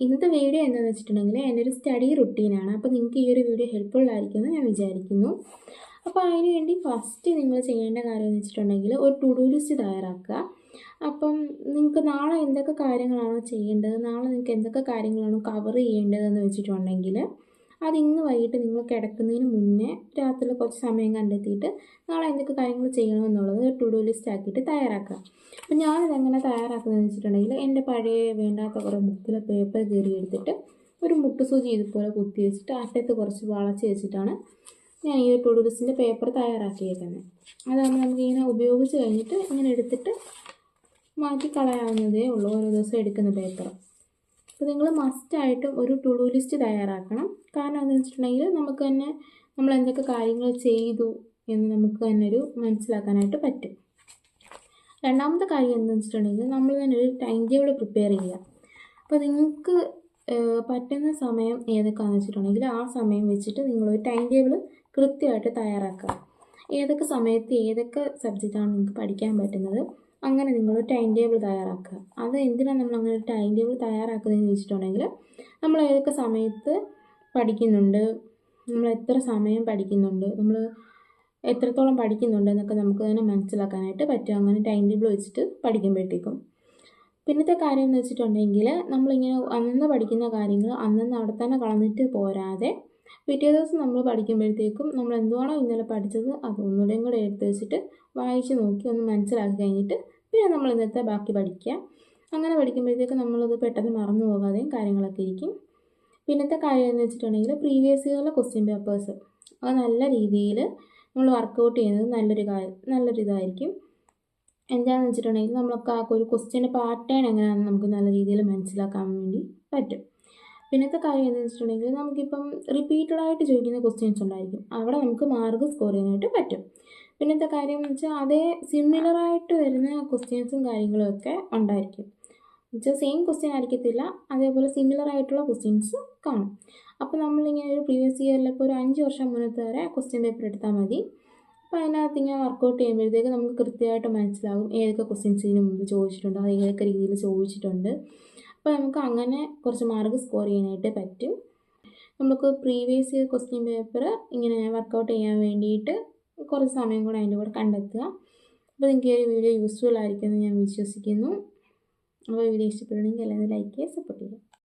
ഇന്നത്തെ വീഡിയോ എന്താണെന്ന് വെച്ചിട്ടുണ്ടെങ്കിൽ എന്റെ ഒരു സ്റ്റഡി റുട്ടീനാണ് അപ്പോൾ നിങ്ങൾക്ക് ഈ ഒരു വീഡിയോ ഹെൽപ്ഫുൾ ആയിരിക്കുമെന്ന് ഞാൻ വിചാരിക്കുന്നു. അപ്പോൾ അതിനുവേണ്ടി ഫസ്റ്റ് നിങ്ങൾ ചെയ്യേണ്ട കാര്യം എന്ന് വെച്ചിട്ടുണ്ടെങ്കിൽ ഒരു ടു ഡു ലിസ്റ്റ് തയ്യാറാക്കുക. അപ്പം നിങ്ങൾക്ക് നാളെ എന്തൊക്കെ കാര്യങ്ങളാണോ ചെയ്യേണ്ടത്? നാളെ നിങ്ങൾക്ക് എന്തൊക്കെ കാര്യങ്ങളാണോ കവർ ചെയ്യേണ്ടതെന്ന് വെച്ചിട്ടുണ്ടെങ്കിൽ അത് ഇന്ന് വൈകിട്ട് നിങ്ങൾ കിടക്കുന്നതിന് മുന്നേ രാത്രിയിൽ കുറച്ച് സമയം കണ്ടെത്തിയിട്ട് നാളെ എന്തൊക്കെ കാര്യങ്ങൾ ചെയ്യണമെന്നുള്ളത് ടു ഡു ലിസ്റ്റ് ആക്കിയിട്ട് തയ്യാറാക്കുക. അപ്പം ഞാനിത് എങ്ങനെ തയ്യാറാക്കുന്നതെന്ന് വെച്ചിട്ടുണ്ടെങ്കിൽ എന്റെ പഴയ വേണ്ടാത്ത കുറേ ബുക്കിലെ പേപ്പർ കീറി എടുത്തിട്ട് ഒരു മുട്ടുസൂചി ഇതുപോലെ കുത്തി വെച്ചിട്ട് അറ്റത്ത് കുറച്ച് വളച്ച് വെച്ചിട്ടാണ് ഞാൻ ഈ ടു ഡു ലിസ്റ്റിന്റെ പേപ്പർ തയ്യാറാക്കിയേക്കുന്നത്. അതാകുമ്പോൾ നമുക്ക് ഇങ്ങനെ ഉപയോഗിച്ച് കഴിഞ്ഞിട്ട് ഇങ്ങനെ എടുത്തിട്ട് മാറ്റി കളയാവുന്നതേ ഉള്ളൂ ഓരോ ദിവസം എടുക്കുന്ന പേപ്പർ അപ്പോൾ നിങ്ങൾ മസ്റ്റായിട്ടും ഒരു ടു ഡു ലിസ്റ്റ് തയ്യാറാക്കണം. കാരണം എന്താണെന്ന് വെച്ചിട്ടുണ്ടെങ്കിൽ നമുക്ക് തന്നെ നമ്മൾ എന്തൊക്കെ കാര്യങ്ങൾ ചെയ്തു എന്ന് നമുക്ക് തന്നെ ഒരു മനസ്സിലാക്കാനായിട്ട് പറ്റും. രണ്ടാമത്തെ കാര്യം എന്താണെന്ന് വെച്ചിട്ടുണ്ടെങ്കിൽ നമ്മൾ തന്നെ ഒരു ടൈം ടേബിൾ പ്രിപ്പയർ ചെയ്യുക. അപ്പോൾ നിങ്ങൾക്ക് പറ്റുന്ന സമയം ഏതൊക്കെയാണെന്ന് വെച്ചിട്ടുണ്ടെങ്കിൽ ആ സമയം വെച്ചിട്ട് നിങ്ങളൊരു ടൈം ടേബിൾ കൃത്യമായിട്ട് തയ്യാറാക്കുക. ഏതൊക്കെ സമയത്ത് ഏതൊക്കെ സബ്ജക്റ്റാണ് നിങ്ങൾക്ക് പഠിക്കാൻ പറ്റുന്നത്? അങ്ങനെ നിങ്ങൾ ടൈം ടേബിൾ തയ്യാറാക്കുക. അത് എന്തിനാണ് നമ്മൾ അങ്ങനെ ടൈം ടേബിൾ തയ്യാറാക്കുന്നതെന്ന് വെച്ചിട്ടുണ്ടെങ്കിൽ നമ്മൾ ഏതൊക്കെ സമയത്ത് പഠിക്കുന്നുണ്ട് നമ്മൾ എത്ര സമയം പഠിക്കുന്നുണ്ട് നമ്മൾ എത്രത്തോളം പഠിക്കുന്നുണ്ട് എന്നൊക്കെ നമുക്ക് തന്നെ മനസ്സിലാക്കാനായിട്ട് പറ്റും. അങ്ങനെ ടൈം ടേബിൾ വെച്ചിട്ട് പഠിക്കുമ്പോഴത്തേക്കും. പിന്നത്തെ കാര്യം എന്ന് വെച്ചിട്ടുണ്ടെങ്കിൽ നമ്മളിങ്ങനെ അന്നന്ന് പഠിക്കുന്ന കാര്യങ്ങൾ അന്നന്ന് അവിടെ തന്നെ കളഞ്ഞിട്ട് പോരാതെ പിറ്റേ ദിവസം നമ്മൾ പഠിക്കുമ്പോഴത്തേക്കും നമ്മൾ എന്തുവാണോ ഇന്നലെ പഠിച്ചത് അത് ഒന്നുകൂടെയും കൂടെ എടുത്ത് വെച്ചിട്ട് വായിച്ച് നോക്കി ഒന്ന് മനസ്സിലാക്കി കഴിഞ്ഞിട്ട് പിന്നെ നമ്മൾ ഇന്നത്തെ ബാക്കി പഠിക്കുക. അങ്ങനെ പഠിക്കുമ്പോഴത്തേക്ക് നമ്മളത് പെട്ടെന്ന് മറന്നു പോകാതെയും കാര്യങ്ങളൊക്കെ ഇരിക്കും. പിന്നത്തെ കാര്യം എന്ന് വെച്ചിട്ടുണ്ടെങ്കിൽ പ്രീവിയസ് ഇയറിലെ ക്വസ്റ്റ്യൻ പേപ്പേഴ്സ് അത് നല്ല രീതിയിൽ നമ്മൾ വർക്കൗട്ട് ചെയ്യുന്നത് നല്ലൊരു കാര്യം നല്ലൊരു ഇതായിരിക്കും. എന്താണെന്ന് വെച്ചിട്ടുണ്ടെങ്കിൽ നമ്മൾക്ക് ആ ഒരു ക്വസ്റ്റ്യന്റെ പാറ്റേൺ എങ്ങനെയാണെന്ന് നമുക്ക് നല്ല രീതിയിൽ മനസ്സിലാക്കാൻ വേണ്ടി പറ്റും. പിന്നത്തെ കാര്യം എന്താണെന്ന് വെച്ചിട്ടുണ്ടെങ്കിൽ നമുക്കിപ്പം റിപ്പീറ്റഡ് ആയിട്ട് ചോദിക്കുന്ന ക്വസ്റ്റ്യൻസ് ഉണ്ടായിരിക്കും. അവിടെ നമുക്ക് മാർക്ക് സ്കോർ ചെയ്യാനായിട്ട് പറ്റും. പിന്നത്തെ കാര്യം എന്ന് വെച്ചാൽ അതേ സിമിലറായിട്ട് വരുന്ന ക്വസ്റ്റ്യൻസും കാര്യങ്ങളും ഒക്കെ ഉണ്ടായിരിക്കും. എന്നുവെച്ചാൽ സെയിം ക്വസ്റ്റ്യൻ ആയിരിക്കത്തില്ല അതേപോലെ സിമിലർ ആയിട്ടുള്ള ക്വസ്റ്റ്യൻസ് കാണും. അപ്പോൾ നമ്മളിങ്ങനെ ഒരു പ്രീവിയസ് ഇയറിൽ ഇപ്പോൾ ഒരു അഞ്ച് വർഷം മുന്നത്തെ വരെ ക്വസ്റ്റ്യൻ പേപ്പർ എടുത്താൽ മതി. അപ്പോൾ അതിനകത്ത് ഇങ്ങനെ വർക്കൗട്ട് ചെയ്യുമ്പോഴത്തേക്ക് നമുക്ക് കൃത്യമായിട്ട് മനസ്സിലാകും ഏതൊക്കെ ക്വസ്റ്റ്യൻസ് ഇതിന് മുമ്പ് ചോദിച്ചിട്ടുണ്ട് അത് ഏതൊക്കെ രീതിയിൽ ചോദിച്ചിട്ടുണ്ട്. അപ്പോൾ നമുക്ക് അങ്ങനെ കുറച്ച് മാർക്ക് സ്കോർ ചെയ്യാനായിട്ട് പറ്റും. നമുക്ക് പ്രീവിയസ് ഇയർ ക്വസ്റ്റ്യൻ പേപ്പർ ഇങ്ങനെ വർക്കൗട്ട് ചെയ്യാൻ വേണ്ടിയിട്ട് കുറച്ച് സമയം കൂടെ അതിന്റെ കൂടെ കണ്ടെത്തുക. അപ്പോൾ നിങ്ങൾക്ക് ഈ വീഡിയോ യൂസ്ഫുൾ ആയിരിക്കുമെന്ന് ഞാൻ വിശ്വസിക്കുന്നു. അപ്പോൾ വീഡിയോ ഇഷ്ടപ്പെടുകയാണെങ്കിൽ എല്ലാവരും ലൈക്ക് ചെയ്യുക സപ്പോർട്ട് ചെയ്യുക.